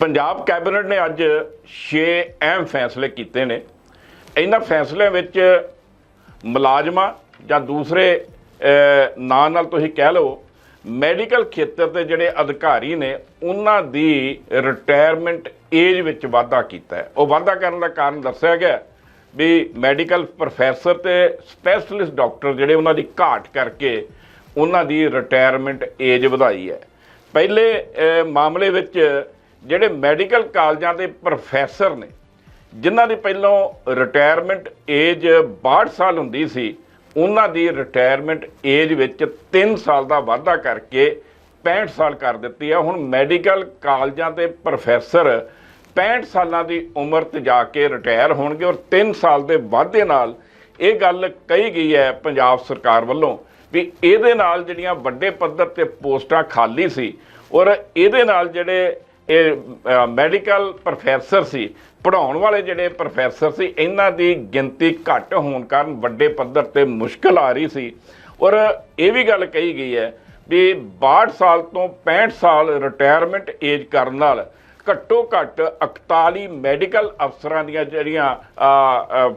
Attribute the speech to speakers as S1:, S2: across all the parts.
S1: Punjab cabinet ਨੇ ਅੱਜ 6 ਅਹਿਮ ਫੈਸਲੇ ਕੀਤੇ ਨੇ। ਇਹਨਾਂ ਫੈਸਲਿਆਂ ਵਿੱਚ ਮੁਲਾਜ਼ਮਾਂ ਜਾਂ ਦੂਸਰੇ ਨਾਂ ਨਾਲ ਤੁਸੀਂ ਕਹਿ ਲਓ, ਮੈਡੀਕਲ ਖੇਤਰ ਦੇ ਜਿਹੜੇ ਅਧਿਕਾਰੀ ਨੇ, ਉਹਨਾਂ ਦੀ ਰਿਟਾਇਰਮੈਂਟ ਏਜ ਵਿੱਚ ਵਾਧਾ ਕੀਤਾ ਹੈ। ਉਹ ਵਾਧਾ ਕਰਨ ਦਾ ਕਾਰਨ ਦੱਸਿਆ ਗਿਆ ਵੀ ਮੈਡੀਕਲ ਪ੍ਰੋਫੈਸਰ ਤੇ ਸਪੈਸ਼ਲਿਸਟ ਡਾਕਟਰ ਜਿਹੜੇ ਉਹਨਾਂ ਦੀ ਘਾਟ ਕਰਕੇ ਉਹਨਾਂ ਦੀ ਰਿਟਾਇਰਮੈਂਟ ਏਜ ਵਧਾਈ ਹੈ। ਪਹਿਲੇ ਮਾਮਲੇ ਵਿੱਚ ਜਿਹੜੇ ਮੈਡੀਕਲ ਕਾਲਜਾਂ ਦੇ ਪ੍ਰੋਫੈਸਰ ਨੇ, ਜਿਨ੍ਹਾਂ ਦੀ ਪਹਿਲਾਂ ਰਿਟਾਇਰਮੈਂਟ ਏਜ 62 ਸਾਲ ਹੁੰਦੀ ਸੀ, ਉਹਨਾਂ ਦੀ ਰਿਟਾਇਰਮੈਂਟ ਏਜ ਵਿੱਚ 3 ਸਾਲ ਦਾ ਵਾਧਾ ਕਰਕੇ 65 ਸਾਲ ਕਰ ਦਿੱਤੀ ਹੈ ਹੁਣ ਮੈਡੀਕਲ ਕਾਲਜਾਂ ਦੇ ਪ੍ਰੋਫੈਸਰ 65 ਸਾਲਾਂ ਦੀ ਉਮਰ ਤੇ ਜਾ ਕੇ ਰਿਟਾਇਰ ਹੋਣਗੇ ਔਰ 3 ਸਾਲ ਦੇ ਵਾਧੇ ਨਾਲ ਇਹ ਗੱਲ ਕਹੀ ਗਈ ਹੈ ਪੰਜਾਬ ਸਰਕਾਰ ਵੱਲੋਂ ਵੀ ਇਹਦੇ ਨਾਲ ਜਿਹੜੀਆਂ ਵੱਡੇ ਪੱਧਰ ਤੇ ਪੋਸਟਾਂ ਖਾਲੀ ਸੀ ਔਰ ਇਹਦੇ ਨਾਲ ਜਿਹੜੇ ਇਹ ਮੈਡੀਕਲ ਪ੍ਰੋਫੈਸਰ ਸੀ। ਪੜਾਉਣ ਵਾਲੇ ਜਿਹੜੇ ਪ੍ਰੋਫੈਸਰ ਸੀ, ਇਹਨਾਂ ਦੀ ਗਿਣਤੀ ਘੱਟ ਹੋਣ ਕਾਰਨ ਵੱਡੇ ਪੱਧਰ ਤੇ ਮੁਸ਼ਕਲ ਆ ਰਹੀ ਸੀ। ਔਰ ਇਹ ਵੀ ਗੱਲ ਕਹੀ ਗਈ ਹੈ ਵੀ 62 ਸਾਲ ਤੋਂ 65 ਸਾਲ ਰਿਟਾਇਰਮੈਂਟ ਏਜ ਕਰਨ ਨਾਲ ਘੱਟੋ ਘੱਟ 41 ਮੈਡੀਕਲ ਅਫਸਰਾਂ ਦੀਆਂ ਜਿਹੜੀਆਂ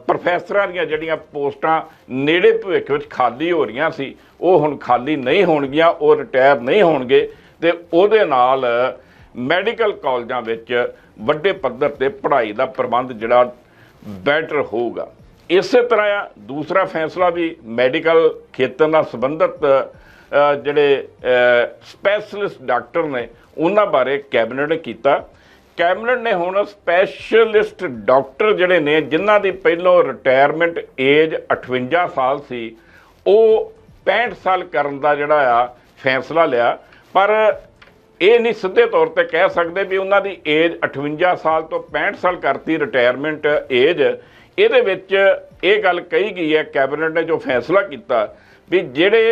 S1: ਪ੍ਰੋਫੈਸਰਾਂ ਦੀਆਂ ਜਿਹੜੀਆਂ ਪੋਸਟਾਂ ਨੇੜੇ ਭਵਿੱਖ ਵਿੱਚ ਖਾਲੀ ਹੋ ਰਹੀਆਂ ਸੀ, ਉਹ ਹੁਣ ਖਾਲੀ ਨਹੀਂ ਹੋਣਗੀਆਂ, ਉਹ ਰਿਟਾਇਰ ਨਹੀਂ ਹੋਣਗੇ। ਤੇ ਉਹਦੇ ਨਾਲ ਮੈਡੀਕਲ ਕਾਲਜਾਂ ਵਿੱਚ ਵੱਡੇ ਪੱਧਰ ਤੇ ਪੜ੍ਹਾਈ ਦਾ ਪ੍ਰਬੰਧ ਜਿਹੜਾ ਬੈਟਰ ਹੋਊਗਾ। ਇਸੇ ਤਰ੍ਹਾਂ ਆ, ਦੂਸਰਾ ਫੈਸਲਾ ਵੀ ਮੈਡੀਕਲ ਖੇਤਰ ਨਾਲ ਸੰਬੰਧਿਤ ਜਿਹੜੇ ਸਪੈਸ਼ਲਿਸਟ ਡਾਕਟਰ ਨੇ, ਉਹਨਾਂ ਬਾਰੇ ਕੈਬਨਿਟ ਨੇ ਕੀਤਾ। ਕੈਬਨਿਟ ਨੇ ਹੁਣ ਸਪੈਸ਼ਲਿਸਟ ਡਾਕਟਰ ਜਿਹੜੇ ਨੇ, ਜਿਨ੍ਹਾਂ ਦੀ ਪਹਿਲੋਂ ਰਿਟਾਇਰਮੈਂਟ ਏਜ 58 ਸਾਲ ਸੀ, ਉਹ 65 ਸਾਲ ਕਰਨ ਦਾ ਜਿਹੜਾ ਆ ਫੈਸਲਾ ਲਿਆ। ਪਰ ਇਹ ਨਹੀਂ ਸਿੱਧੇ ਤੌਰ ਤੇ ਕਹਿ ਸਕਦੇ ਵੀ ਉਹਨਾਂ ਦੀ ਏਜ 58 ਸਾਲ ਤੋਂ 65 ਸਾਲ ਕਰਤੀ ਰਿਟਾਇਰਮੈਂਟ ਏਜ ਇਹਦੇ ਵਿੱਚ ਇਹ ਗੱਲ ਕਹੀ ਗਈ ਹੈ ਕੈਬਨਿਟ ਨੇ ਜੋ ਫੈਸਲਾ ਕੀਤਾ ਵੀ ਜਿਹੜੇ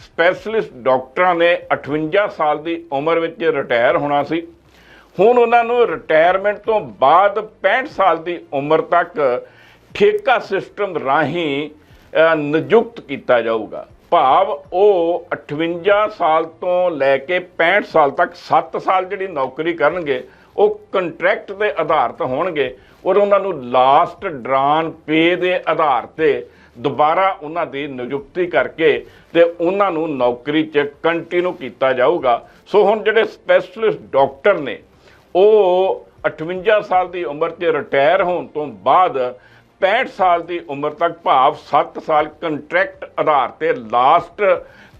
S1: ਸਪੈਸ਼ਲਿਸਟ ਡਾਕਟਰਾਂ ਨੇ 58 ਸਾਲ ਦੀ ਉਮਰ ਵਿੱਚ ਰਿਟਾਇਰ ਹੋਣਾ ਸੀ, ਹੁਣ ਉਹਨਾਂ ਨੂੰ ਰਿਟਾਇਰਮੈਂਟ ਤੋਂ ਬਾਅਦ 65 ਸਾਲ ਦੀ ਉਮਰ ਤੱਕ ਠੇਕਾ ਸਿਸਟਮ ਰਾਹੀਂ ਨਿਯੁਕਤ ਕੀਤਾ ਜਾਊਗਾ। ਭਾਵ ਉਹ 58 ਸਾਲ ਤੋਂ ਲੈ ਕੇ 65 ਸਾਲ ਤੱਕ 7 ਸਾਲ ਜਿਹੜੀ ਨੌਕਰੀ ਕਰਨਗੇ, ਉਹ ਕੰਟਰੈਕਟ ਦੇ ਆਧਾਰ 'ਤੇ ਹੋਣਗੇ ਔਰ ਉਹਨਾਂ ਨੂੰ ਲਾਸਟ ਡਰਾਨ ਪੇ ਦੇ ਆਧਾਰ ਤੇ ਦੁਬਾਰਾ ਉਹਨਾਂ ਦੀ ਨਿਯੁਕਤੀ ਕਰਕੇ ਤੇ ਉਹਨਾਂ ਨੂੰ ਨੌਕਰੀ 'ਚ ਕੰਟੀਨਿਊ ਕੀਤਾ ਜਾਊਗਾ। ਸੋ ਹੁਣ ਜਿਹੜੇ ਸਪੈਸ਼ਲਿਸਟ ਡਾਕਟਰ ਨੇ, ਉਹ 58 ਸਾਲ ਦੀ ਉਮਰ 'ਚ ਰਿਟਾਇਰ ਹੋਣ ਤੋਂ ਬਾਅਦ 65 ਸਾਲ ਦੀ ਉਮਰ ਤੱਕ ਭਾਵ 7 ਸਾਲ ਕੰਟਰੈਕਟ ਆਧਾਰ ਤੇ ਲਾਸਟ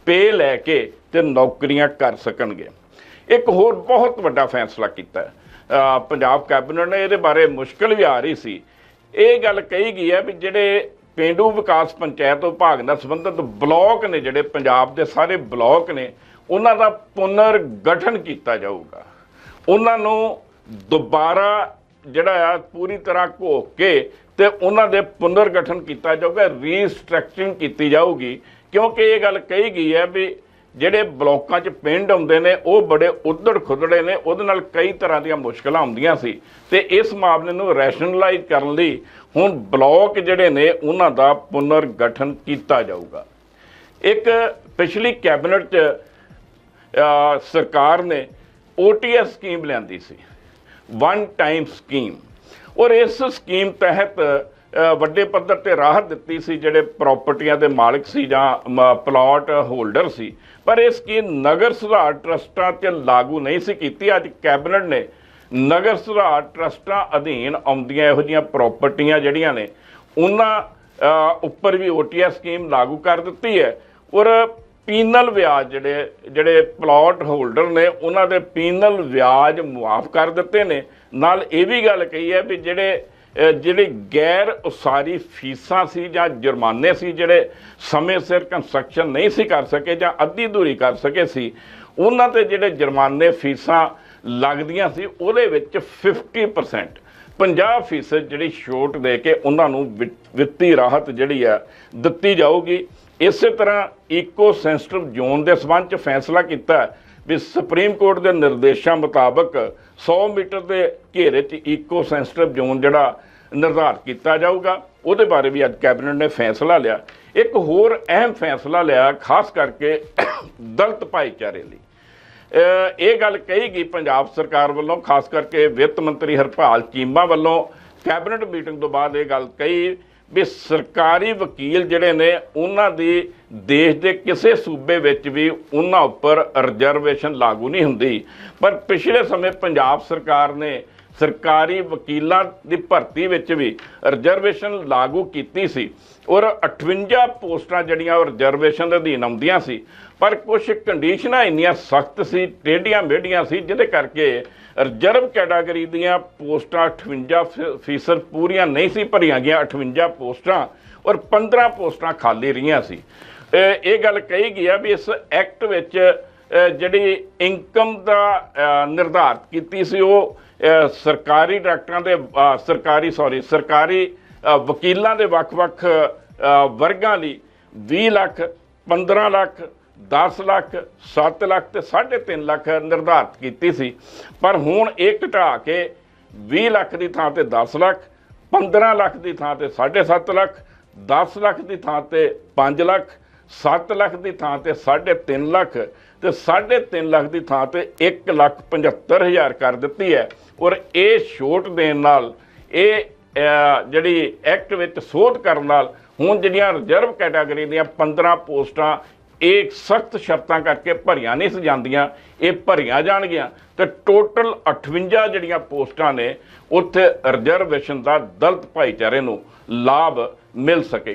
S1: ਪੇ ਲੈ ਕੇ ਤੇ ਨੌਕਰੀਆਂ ਕਰ ਸਕਣਗੇ। ਇੱਕ ਹੋਰ ਬਹੁਤ ਵੱਡਾ ਫੈਸਲਾ ਕੀਤਾ। ਪੰਜਾਬ ਕੈਬਨਿਟ ਨੇ ਇਹਦੇ ਬਾਰੇ ਮੁਸ਼ਕਲ ਵੀ ਆ ਰਹੀ ਸੀ। ਇਹ ਗੱਲ ਕਹੀ ਗਈ ਹੈ ਵੀ ਜਿਹੜੇ ਪਿੰਡੂ ਵਿਕਾਸ ਪੰਚਾਇਤ ਵਿਭਾਗ ਨਾਲ ਸੰਬੰਧਿਤ ਬਲਾਕ ਨੇ, ਜਿਹੜੇ ਪੰਜਾਬ ਦੇ ਸਾਰੇ ਬਲਾਕ ਨੇ, ਉਹਨਾਂ ਦਾ ਪੁਨਰ ਗਠਨ ਕੀਤਾ ਜਾਊਗਾ। ਉਹਨਾਂ ਨੂੰ ਦੁਬਾਰਾ ਜਿਹੜਾ ਆ ਪੂਰੀ ਤਰ੍ਹਾਂ ਘੋਖ ਕੇ ਤੇ ਉਹਨਾਂ ਦੇ ਪੁਨਰ ਗਠਨ ਕੀਤਾ ਜਾਊਗਾ ਰੀਸਟਰਕਚਰਿੰਗ ਕੀਤੀ ਜਾਊਗੀ। ਕਿਉਂਕਿ ਇਹ ਗੱਲ ਕਹੀ ਗਈ ਹੈ ਵੀ ਜਿਹੜੇ ਬਲਾਕਾਂ 'ਚ ਪਿੰਡ ਹੁੰਦੇ ਨੇ, ਉਹ ਬੜੇ ਉਧੜ ਖੁਦੜੇ ਨੇ, ਉਹਦੇ ਨਾਲ ਕਈ ਤਰ੍ਹਾਂ ਦੀਆਂ ਮੁਸ਼ਕਲਾਂ ਹੁੰਦੀਆਂ ਸੀ। ਤੇ ਇਸ ਮਾਮਲੇ ਨੂੰ ਰੈਸ਼ਨਲਾਈਜ਼ ਕਰਨ ਲਈ ਹੁਣ ਬਲਾਕ ਜਿਹੜੇ ਨੇ, ਉਹਨਾਂ ਦਾ ਪੁਨਰ ਗਠਨ ਕੀਤਾ ਜਾਊਗਾ। ਇੱਕ ਪਿਛਲੀ ਕੈਬਨਿਟ 'ਚ ਸਰਕਾਰ ਨੇ ਓਟੀਐਸ ਸਕੀਮ ਲਿਆਂਦੀ ਸੀ। ਵਨ ਟਾਈਮ ਸਕੀਮ ਔਰ ਇਸ ਸਕੀਮ ਤਹਿਤ ਵੱਡੇ ਪੱਧਰ ਤੇ ਰਾਹਤ ਦਿੱਤੀ ਸੀ ਜਿਹੜੇ ਪ੍ਰਾਪਰਟੀਆਂ ਦੇ ਮਾਲਕ ਸੀ ਜਾਂ ਪਲਾਟ ਹੋਲਡਰ ਸੀ। ਪਰ ਇਹ ਸਕੀਮ ਨਗਰ ਸੁਧਾਰ ਟਰਸਟਾਂ 'ਚ ਲਾਗੂ ਨਹੀਂ ਸੀ ਕੀਤੀ। ਅੱਜ ਕੈਬਨਿਟ ਨੇ ਨਗਰ ਸੁਧਾਰ ਟਰਸਟਾਂ ਅਧੀਨ ਆਉਂਦੀਆਂ ਇਹੋ ਜਿਹੀਆਂ ਪ੍ਰਾਪਰਟੀਆਂ ਜਿਹੜੀਆਂ ਨੇ, ਉਹਨਾਂ ਉੱਪਰ ਵੀ ਓਟੀਐਸ ਸਕੀਮ ਲਾਗੂ ਕਰ ਦਿੱਤੀ ਹੈ। ਔਰ ਪੀਨਲ ਵਿਆਜ ਜਿਹੜੇ ਜਿਹੜੇ ਪਲਾਟ ਹੋਲਡਰ ਨੇ ਉਹਨਾਂ ਦੇ ਪੀਨਲ ਵਿਆਜ ਮੁਆਫ ਕਰ ਦਿੱਤੇ ਨੇ। ਨਾਲ ਇਹ ਵੀ ਗੱਲ ਕਹੀ ਹੈ ਵੀ ਜਿਹੜੇ ਅਹ, ਜਿਹੜੀ ਗੈਰ ਉਸਾਰੀ ਫੀਸਾਂ ਸੀ ਜਾਂ ਜੁਰਮਾਨੇ ਸੀ ਜਿਹੜੇ ਸਮੇਂ ਸਿਰ ਕੰਸਟਰਕਸ਼ਨ ਨਹੀਂ ਸੀ ਕਰ ਸਕੇ ਜਾਂ ਅੱਧੀ ਦੂਰੀ ਕਰ ਸਕੇ ਸੀ ਉਹਨਾਂ ਤੇ ਜਿਹੜੇ ਜੁਰਮਾਨੇ ਫੀਸਾਂ ਲੱਗਦੀਆਂ ਸੀ ਉਹਦੇ ਵਿੱਚ 50% 50 ਫੀਸਦ ਜਿਹੜੀ ਛੋਟ ਦੇ ਕੇ ਉਹਨਾਂ ਨੂੰ ਵਿੱ- ਵਿੱਤੀ ਰਾਹਤ ਜਿਹੜੀ ਆ ਦਿੱਤੀ ਜਾਊਗੀ। ਇਸੇ ਤਰ੍ਹਾਂ ਈਕੋ ਸੈਂਸਿਟਿਵ ਜ਼ੋਨ ਦੇ ਸਬੰਧ ਚ ਫੈਸਲਾ ਕੀਤਾ ਵੀ ਸੁਪਰੀਮ ਕੋਰਟ ਦੇ ਨਿਰਦੇਸ਼ਾਂ ਮੁਤਾਬਕ 100 ਮੀਟਰ ਦੇ ਘੇਰੇ 'ਚ ਈਕੋ ਸੈਂਸਿਟਿਵ ਜ਼ੋਨ ਜਿਹੜਾ ਨਿਰਧਾਰਤ ਕੀਤਾ ਜਾਊਗਾ, ਉਹਦੇ ਬਾਰੇ ਵੀ ਅੱਜ ਕੈਬਨਿਟ ਨੇ ਫੈਸਲਾ ਲਿਆ। ਇੱਕ ਹੋਰ ਅਹਿਮ ਫੈਸਲਾ ਲਿਆ, ਖਾਸ ਕਰਕੇ ਦਲਤ ਭਾਈਚਾਰੇ ਲਈ। ਇਹ ਗੱਲ ਕਹੀ ਗਈ ਪੰਜਾਬ ਸਰਕਾਰ ਵੱਲੋਂ, ਖਾਸ ਕਰਕੇ ਵਿੱਤ ਮੰਤਰੀ ਹਰਪਾਲ ਚੀਮਾ ਵੱਲੋਂ। ਕੈਬਨਿਟ ਮੀਟਿੰਗ ਤੋਂ ਬਾਅਦ ਇਹ ਗੱਲ ਕਹੀ ਵੀ ਸਰਕਾਰੀ ਵਕੀਲ ਜਿਹੜੇ ਨੇ, ਉਹਨਾਂ ਦੀ ਦੇਸ਼ ਦੇ ਕਿਸੇ ਸੂਬੇ ਵਿੱਚ ਵੀ ਉਹਨਾਂ ਉੱਪਰ ਰਿਜ਼ਰਵੇਸ਼ਨ ਲਾਗੂ ਨਹੀਂ ਹੁੰਦੀ। ਪਰ ਪਿਛਲੇ ਸਮੇਂ ਪੰਜਾਬ ਸਰਕਾਰ ਨੇ ਸਰਕਾਰੀ ਵਕੀਲਾਂ ਦੀ ਭਰਤੀ ਵਿੱਚ ਵੀ ਰਿਜ਼ਰਵੇਸ਼ਨ ਲਾਗੂ ਕੀਤੀ ਸੀ। ਔਰ 58 ਪੋਸਟਾਂ ਜਿਹੜੀਆਂ ਉਹ ਰਿਜ਼ਰਵੇਸ਼ਨ ਦੇ ਅਧੀਨ ਆਉਂਦੀਆਂ ਸੀ, ਪਰ ਕੁਝ ਕੰਡੀਸ਼ਨਾਂ ਇੰਨੀਆਂ ਸਖਤ ਸੀ, ਟੇਢੀਆਂ ਮੇਢੀਆਂ ਸੀ, ਜਿਹਦੇ ਕਰਕੇ ਰਿਜ਼ਰਵ ਕੈਟਾਗਰੀ ਦੀਆਂ ਪੋਸਟਾਂ 58 ਫੀ- ਫੀਸਦ ਪੂਰੀਆਂ ਨਹੀਂ ਸੀ ਭਰੀਆਂ ਗਈਆਂ 58 ਪੋਸਟਾਂ, ਔਰ 15 ਪੋਸਟਾਂ ਖਾਲੀ ਰਹੀਆਂ ਸੀ। ਇਹ ਗੱਲ ਕਹੀ ਗਈ ਆ ਵੀ ਇਸ ਐਕਟ ਵਿੱਚ ਜਿਹੜੀ ਇਨਕਮ ਦਾ ਨਿਰਧਾਰਤ ਕੀਤੀ ਸੀ, ਉਹ ਸਰਕਾਰੀ ਡਾਕਟਰਾਂ ਦੇ ਸਰਕਾਰੀ ਸੌਰੀ ਸਰਕਾਰੀ ਵਕੀਲਾਂ ਦੇ ਵੱਖ-ਵੱਖ ਵਰਗਾਂ ਲਈ 20 ਲੱਖ 15 ਲੱਖ 10 ਲੱਖ 7 ਲੱਖ ਤੇ 3.5 ਲੱਖ ਨਿਰਧਾਰਤ ਕੀਤੀ ਸੀ। ਪਰ ਹੁਣ ਇਹ ਘਟਾ ਕੇ 20 ਲੱਖ ਦੀ ਥਾਂ ਤੇ 10 ਲੱਖ 15 ਲੱਖ ਦੀ ਥਾਂ ਤੇ 7.5 ਲੱਖ 10 ਲੱਖ ਦੀ ਥਾਂ ਤੇ 5 ਲੱਖ 7 ਲੱਖ ਦੀ ਥਾਂ ਤੇ 3.5 ਲੱਖ ਤੇ 3.5 ਲੱਖ ਦੀ ਥਾਂ ਤੇ 1 ਲੱਖ 75 ਹਜ਼ਾਰ ਕਰ ਦਿੱਤੀ ਹੈ। ਔਰ ਇਹ ਛੋਟ ਦੇਣ ਨਾਲ, ਇਹ ਜਿਹੜੀ ਐਕਟ ਵਿੱਚ ਸੋਧ ਕਰਨ ਨਾਲ ਹੁਣ ਜਿਹੜੀਆਂ ਰਿਜ਼ਰਵ ਕੈਟਾਗਰੀ ਦੀਆਂ 15 ਪੋਸਟਾਂ, ਇਹ ਸਖਤ ਸ਼ਰਤਾਂ ਕਰਕੇ ਭਰੀਆਂ ਨਹੀਂ ਸੀ ਜਾਂਦੀਆਂ, ਇਹ ਭਰੀਆਂ ਜਾਣਗੀਆਂ। ਤੇ ਟੋਟਲ 58 ਜਿਹੜੀਆਂ ਪੋਸਟਾਂ ਨੇ, ਉੱਥੇ ਰਿਜ਼ਰਵੇਸ਼ਨ ਦਾ ਦਲਤ ਭਾਈਚਾਰੇ ਨੂੰ ਲਾਭ ਮਿਲ ਸਕੇ।